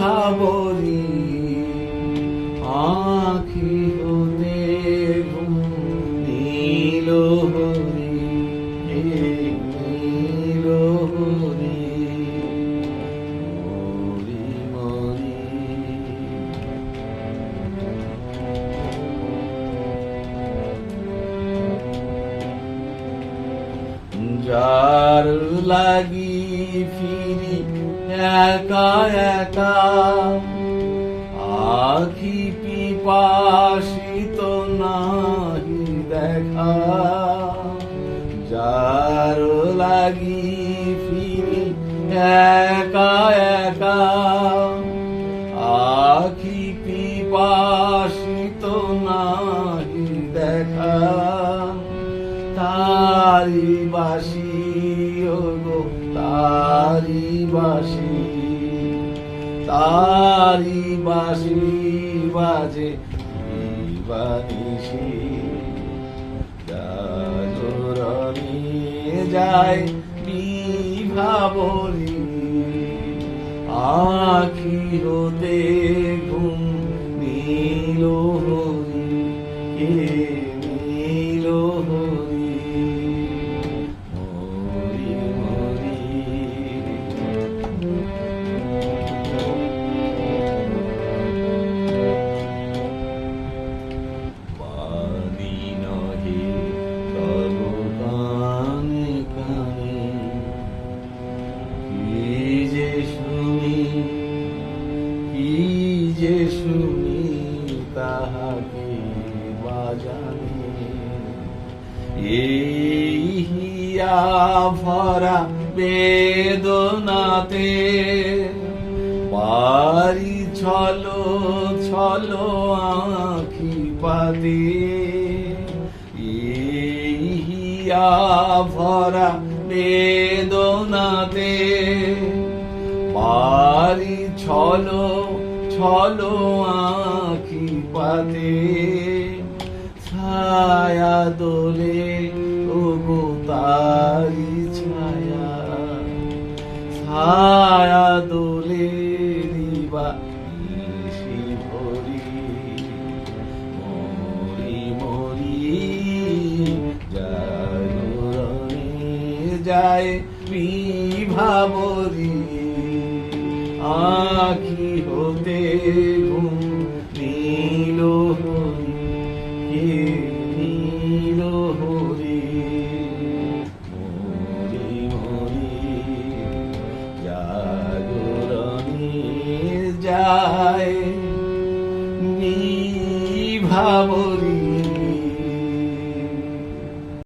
উঠাবনি আখি হতে নীল হরি নীল হরি হরি মরি। যার লাগি ফিরি একা একা আখি পিপাসিত নাহি দেখা যার লাগি ফিরি একা একা আখি পিপাসিত নাহি দেখা তারি বাসি তারি বাসি তারি বাসি বাজে বানিসি গাজরনি যায় বিভাবরি আখি হতে ঘুম নীল হরি। বাজানে এই ভরা বেদনাতে পারি ছলো ছলো আখি পাতে এই হিয়া ভরা বেদনাতে পারি ছলো ছলো আখি পাতে ছায়া দোলে ও গো তারি ছায়া। ছায়া দোলে দিবা যায় আখি হতে নীল হরি নিভাবরি